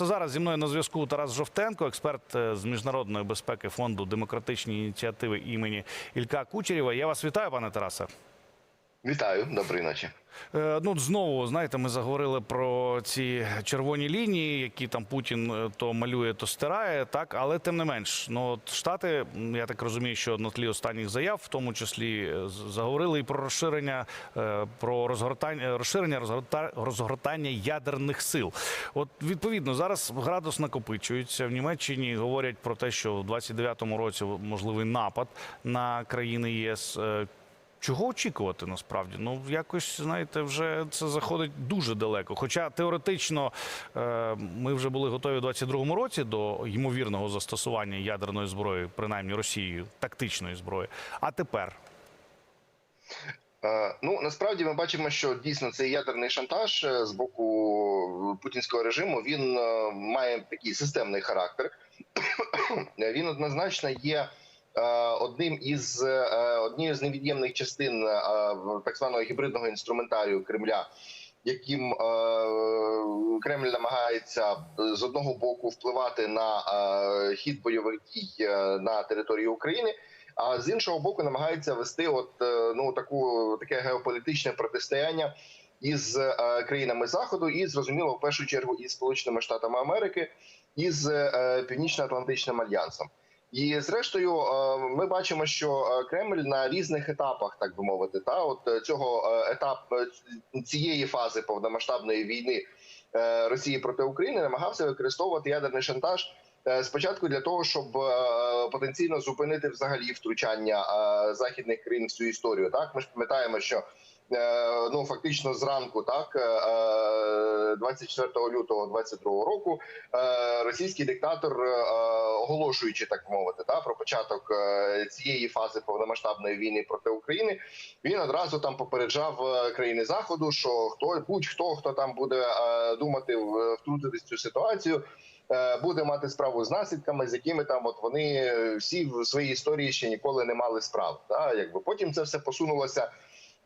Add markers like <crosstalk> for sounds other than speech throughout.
Просто зараз зі мною на зв'язку Тарас Жовтенко, експерт е, з міжнародної безпеки фонду демократичні ініціативи імені Ілька Кучерєва. Я вас вітаю, пане Тарасе. Вітаю, доброї ночі. Е, Ну, знову знаєте, ми заговорили про ці червоні лінії, які там Путін е, то малює, то стирає. Так, але тим не менш, ну от штати, я так розумію, що на тлі останніх заяв, в тому числі е, заговорили і про розширення, про розгортання, розширення розгортання ядерних сил. От відповідно зараз градус накопичується в Німеччині. Говорять про те, що в 29-му році можливий напад на країни ЄС. Чого очікувати насправді? Ну якось знаєте, вже це заходить дуже далеко. Хоча теоретично е, ми вже були готові у 22-му році до ймовірного застосування ядерної зброї, принаймні Росією, тактичної зброї. А тепер Е, Ну насправді ми бачимо, що дійсно цей ядерний шантаж е, з боку путінського режиму він має такий системний характер. <coughs> Він однозначно є одним із е, однією з невід'ємних частин е, так званого гібридного інструментарію Кремля. Яким е, Кремль намагається е, з одного боку впливати на е, хід бойових дій е, на території України, а з іншого боку намагається вести от е, ну таку таке геополітичне протистояння із е, країнами заходу, і зрозуміло, в першу чергу із Сполученими Штатами Америки, і з е, Північно-Атлантичним альянсом. І зрештою, е, ми бачимо, що е, Кремль на різних етапах, так би мовити, та от е, цього етап цієї фази повномасштабної війни Росії проти України намагався використовувати ядерний шантаж. Спочатку для того, щоб потенційно зупинити взагалі втручання західних країн в цю історію. Так ми ж пам'ятаємо, що ну фактично зранку, так е, е, 24 лютого 22 року, е, російський диктатор, е, оголошуючи так мовити, та про початок е, цієї фази повномасштабної війни проти України, він одразу там попереджав е, країни заходу, що хто будь-хто хто там буде е, думати втрутитись в цю ситуацію е, буде мати справу з наслідками, з якими там от вони е, всі в своїй історії ще ніколи не мали справ. Та якби потім це все посунулося.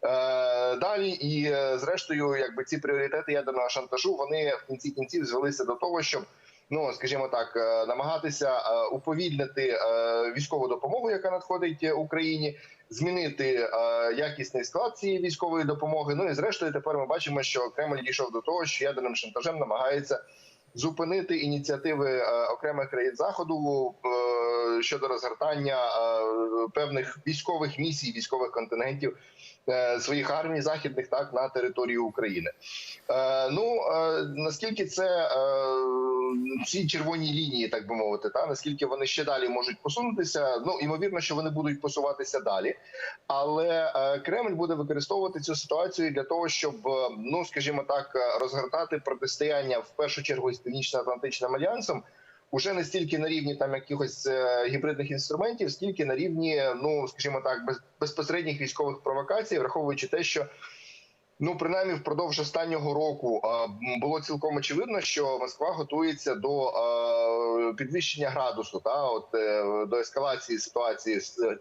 Е, Далі і е, зрештою, якби ці пріоритети ядерного шантажу вони в кінці кінців звелися до того, щоб ну скажімо так, е, намагатися уповільнити військову допомогу, яка надходить Україні, змінити якісний склад цієї військової допомоги. Ну і зрештою, тепер ми бачимо, що Кремль дійшов до того, що ядерним шантажем намагається зупинити ініціативи окремих країн заходу щодо розгортання е, певних військових місій, військових контингентів е, своїх армій західних так на території України. Е, Ну наскільки це ці червоні лінії, так би мовити, та наскільки вони ще далі можуть посунутися? Ну ймовірно, що вони будуть посуватися далі, але Кремль буде використовувати цю ситуацію для того, щоб ну скажімо так, розгортати протистояння в першу чергу із північно-атлантичним альянсом. Уже не стільки на рівні там якихось е, гібридних інструментів, скільки на рівні, ну скажімо так, без, безпосередніх військових провокацій, враховуючи те, що ну принаймні впродовж останнього року е, було цілком очевидно, що Москва готується до е, підвищення градусу, та от до ескалації ситуації з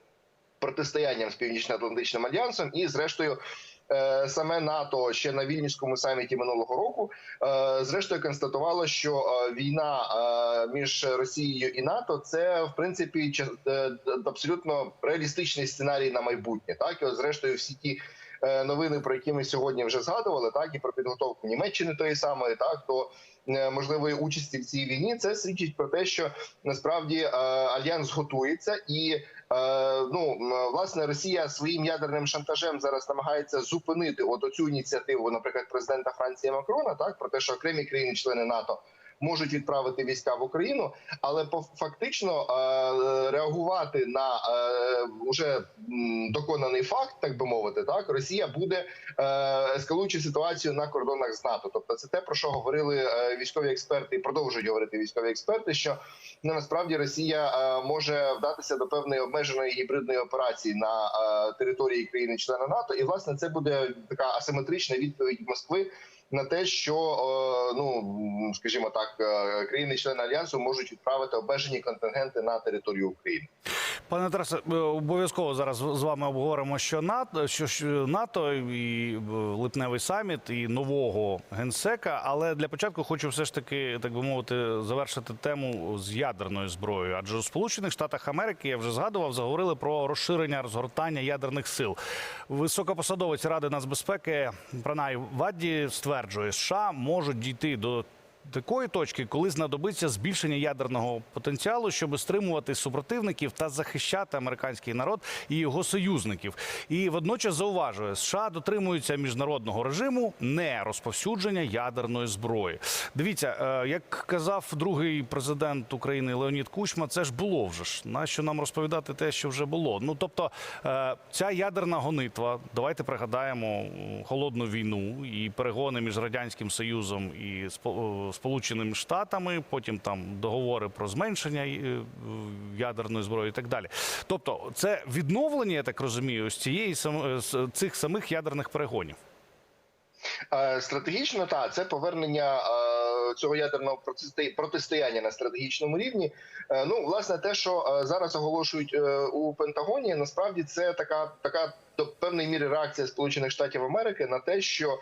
протистоянням з північно-атлантичним альянсом, і зрештою. Е, Саме НАТО ще на вільнюському саміті минулого року е, зрештою констатувало, що е, війна між Росією і НАТО це в принципі абсолютно реалістичний сценарій на майбутнє. Так і от зрештою всі ті новини, про які ми сьогодні вже згадували, так і про підготовку Німеччини тої самої, так до е, можливої участі в цій війні, це свідчить про те, що насправді е, альянс готується і. Е, Ну власне, Росія своїм ядерним шантажем зараз намагається зупинити от оцю ініціативу, наприклад, президента Франції Макрона, так про те, що окремі країни-члени НАТО можуть відправити війська в Україну, але фактично е, реагувати на е, уже доконаний факт, так би мовити, так Росія буде е, ескалуючи ситуацію на кордонах з НАТО. Тобто, це те про що говорили е, військові експерти, і продовжують говорити військові експерти, що ну, насправді Росія е, може вдатися до певної обмеженої гібридної операції на е, території країни-члена НАТО, і власне це буде така асиметрична відповідь Москви. На те, що е, ну скажімо так, е, країни-члени альянсу можуть відправити обмежені контингенти на територію України. Пане Тарасе, обов'язково зараз з вами обговоримо, що НАТО, що НАТО і липневий саміт, і нового генсека. Але для початку хочу все ж таки, так би мовити, завершити тему з ядерною зброєю. Адже у Сполучених Штатах Америки я вже згадував, заговорили про розширення розгортання ядерних сил. Високопосадовець Ради нацбезпеки Пранай Вадді стверджує, США можуть дійти до такої точки, коли знадобиться збільшення ядерного потенціалу, щоб стримувати супротивників та захищати американський народ і його союзників. І водночас зауважує, США дотримуються міжнародного режиму не розповсюдження ядерної зброї. Дивіться, е, як казав другий президент України Леонід Кучма, це ж було вже ж. Нащо нам розповідати те, що вже було? Ну тобто, е, ця ядерна гонитва, давайте пригадаємо холодну війну і перегони між радянським союзом і Сполученими Штатами, потім там договори про зменшення е, ядерної зброї і так далі. Тобто, це відновлення, я так розумію, з цієї з цих самих ядерних перегонів. Е, Стратегічно та це повернення е, цього ядерного протисто- протистояння на стратегічному рівні. Е, Ну, власне, те, що е, зараз оголошують е, у Пентагоні, насправді це така така до певної міри реакція Сполучених Штатів Америки на те, що.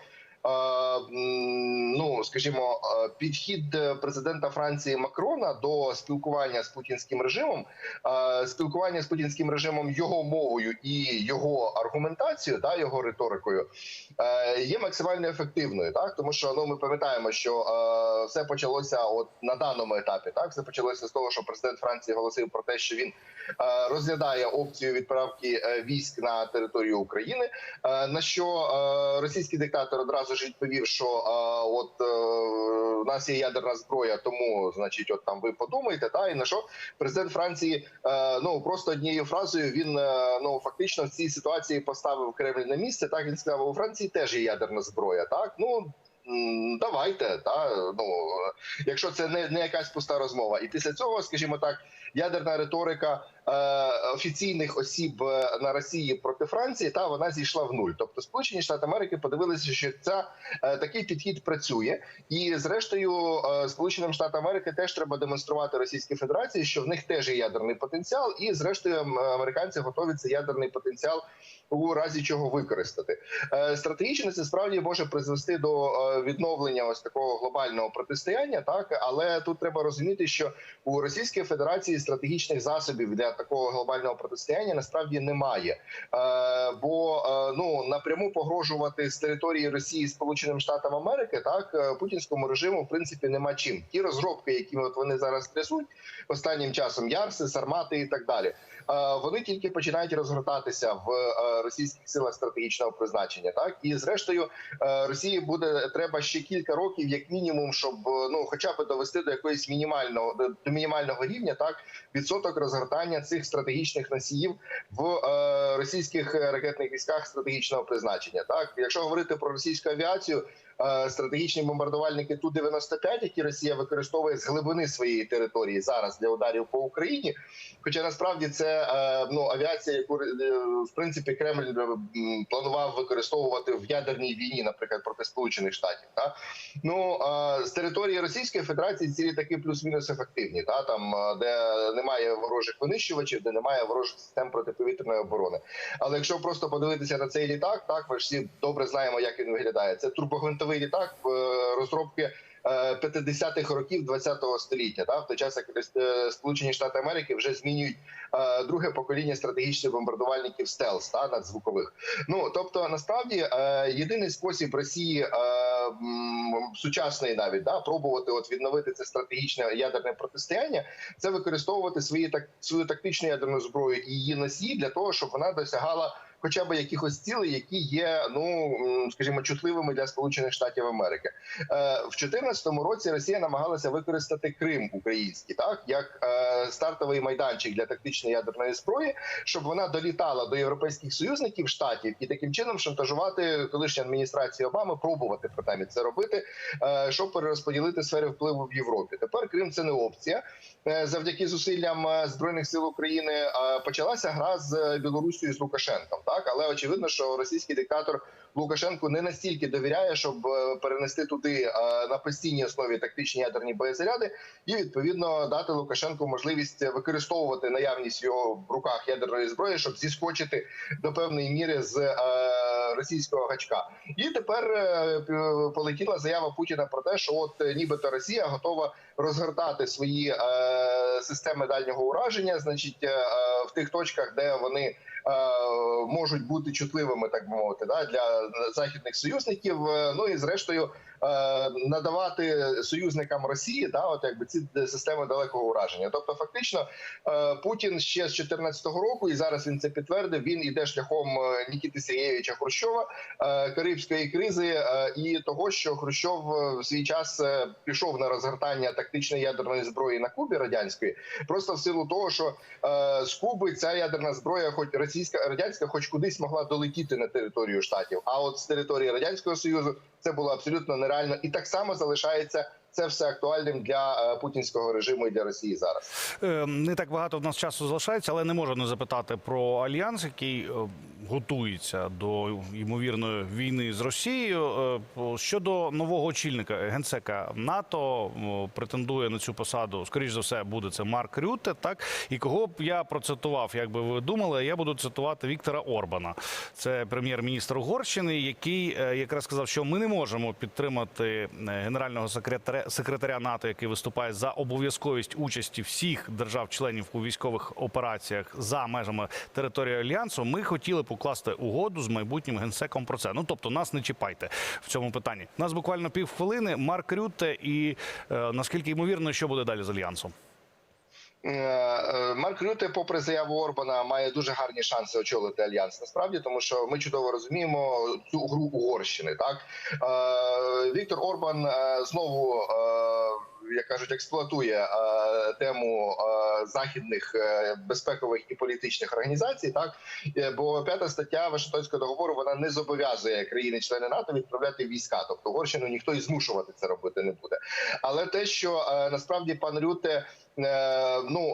Ну, скажімо, підхід е, президента Франції Макрона до спілкування з путінським режимом, спілкування з путінським режимом його мовою і його аргументацією, та його риторикою, е, є максимально ефективною, так тому що ну ми пам'ятаємо, що е, все почалося от на даному етапі. Так, все почалося з того, що президент Франції голосив про те, що він розглядає опцію відправки військ на територію України. На що російський диктатор одразу ж відповів, що е, от е, у нас є ядерна зброя, тому значить, от там ви подумайте, та і на що президент Франції е, ну просто однією фразою він е, ну фактично в цій ситуації поставив Кремль на місце. Так він сказав, у Франції теж є ядерна зброя. Так ну. Давайте, та ну якщо це не, не якась пуста розмова, і після цього, скажімо так, ядерна риторика е, офіційних осіб е, на Росії проти Франції, та вона зійшла в нуль. Тобто, Сполучені Штати Америки подивилися, що ця е, такий підхід працює, і зрештою, е, Сполученим Штатам Америки теж треба демонструвати Російській Федерації, що в них теж є ядерний потенціал, і зрештою американці готові цей ядерний потенціал у разі чого використати. Е, Стратегічно це справді може призвести до е, відновлення ось такого глобального протистояння, так але тут треба розуміти, що у Російській Федерації стратегічних засобів для такого глобального протистояння насправді немає. Е, бо е, ну напряму погрожувати з території Росії Сполученим Штатам Америки, так е, путінському режиму в принципі нема чим. Ті розробки, які от вони зараз трясуть останнім часом, Ярси, Сармати і так далі. Е, Вони тільки починають розгортатися в е, російських силах стратегічного призначення. Так і зрештою е, Росії буде треба ще кілька років, як мінімум, щоб ну, хоча б довести до якоїсь мінімального до- мінімального рівня, так відсоток розгортання цих стратегічних носіїв в російських ракетних військах стратегічного призначення. Так, якщо говорити про російську авіацію, стратегічні бомбардувальники ту 95 які Росія використовує з глибини своєї території зараз для ударів по Україні. Хоча насправді це е, ну авіація, яку е, в принципі Кремль е, планував використовувати в ядерній війні, наприклад, проти Сполучених Штатів. Та ну е, з території Російської Федерації ці літаки плюс-мінус ефективні, та там е, де немає ворожих винищувачів, де немає ворожих систем протиповітряної оборони. Але якщо просто подивитися на цей літак, так ми ж всі добре знаємо, як він виглядає. Це турбогвинтовий літак е, розробки. е, 50-х років 20-го століття, та в той час як е, Сполучені Штати Америки вже змінюють е, друге покоління стратегічних бомбардувальників стелс та надзвукових. Ну тобто, насправді е, єдиний спосіб Росії е, м, сучасний навіть да пробувати от відновити це стратегічне ядерне протистояння, це використовувати свої так свою тактичну ядерну зброю і її носії для того, щоб вона досягала. Хоча б якихось цілей, які є, ну скажімо, чутливими для Сполучених Штатів Америки, Е, в 2014 році Росія намагалася використати Крим український, так як е, стартовий майданчик для тактичної ядерної зброї, щоб вона долітала до європейських союзників штатів і таким чином шантажувати колишню адміністрацію Обами, пробувати принаймні це робити, е, щоб перерозподілити сфери впливу в Європі. Тепер Крим це не опція. Завдяки зусиллям збройних сил України почалася гра з Білорусією з Лукашенком. Так, але очевидно, що російський диктатор Лукашенку не настільки довіряє, щоб е, перенести туди е, на постійній основі тактичні ядерні боєзаряди, і відповідно дати Лукашенку можливість використовувати наявність його в руках ядерної зброї, щоб зіскочити до певної міри з е, російського гачка. І тепер полетіла заява Путіна про те, що от нібито Росія готова розгортати свої системи дальнього ураження, значить, в тих точках, де вони можуть бути чутливими, так би мовити, да, для західних союзників. Е, Ну і зрештою е, надавати союзникам Росії, да, от якби ці системи далекого ураження. Тобто, фактично, е, Путін ще з 2014 року, і зараз він це підтвердив. Він іде шляхом е, Нікіти Сергійовича Хрущова, е, Карибської кризи е, і того, що Хрущов е, в свій час е, пішов на розгортання тактичної ядерної зброї на Кубі радянської, просто в силу того, що е, з Куби ця ядерна зброя, хоч російська радянська, хоч кудись могла долетіти на територію штатів. А от з території радянського союзу це було абсолютно нереально, і так само залишається це все актуальним для е, путінського режиму і для Росії зараз. Е, Не так багато в нас часу залишається, але не можу не запитати про альянс, який е, готується до ймовірної війни з Росією. Е, Щодо нового очільника генсека НАТО претендує на цю посаду. Скоріш за все, буде це Марк Рюте. Так і кого б я процитував, як би ви думали, я буду цитувати Віктора Орбана. Це прем'єр-міністр Угорщини, який якраз сказав, що ми не можемо підтримати генерального секретаря секретаря НАТО, який виступає за обов'язковість участі всіх держав-членів у військових операціях за межами території альянсу. Ми хотіли покласти угоду з майбутнім генсеком про це. Ну тобто, нас не чіпайте в цьому питанні. У нас буквально півхвилини. Марк Рютте і е, наскільки ймовірно, що буде далі з альянсом? Е, е, Марк Рюте, попри заяву Орбана, має дуже гарні шанси очолити альянс. Насправді, тому що ми чудово розуміємо цю гру Угорщини. Так Е, Віктор Орбан знову. Як кажуть, експлуатує е, тему е, західних е, безпекових і політичних організацій, так бо п'ята стаття Вашингтонського договору вона не зобов'язує країни-члени НАТО відправляти війська. Тобто Угорщину ніхто і змушувати це робити не буде. Але те, що е, насправді пан Рюте ну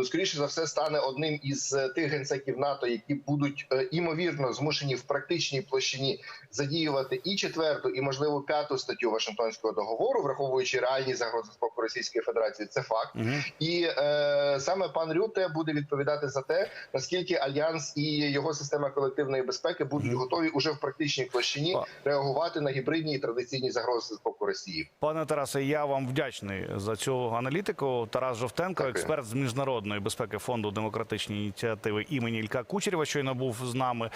е, скоріше за все стане одним із е, тих генсеків НАТО, які будуть е, імовірно змушені в практичній площині задіювати і четверту, і можливо п'яту статтю Вашингтонського договору, враховуючи реальні загрози з боку Російської Федерації. Це факт. Угу. І е, саме пан Рюте буде відповідати за те, наскільки альянс і його система колективної безпеки будуть Мгм. готові уже в практичній площині реагувати на гібридні і традиційні загрози з боку Росії. Пане Тарасе, я вам вдячний за цю аналітику. Тарас Жовтенко, Дякую. експерт з міжнародної безпеки фонду демократичні ініціативи імені Ілька Кучерєва, щойно був з нами.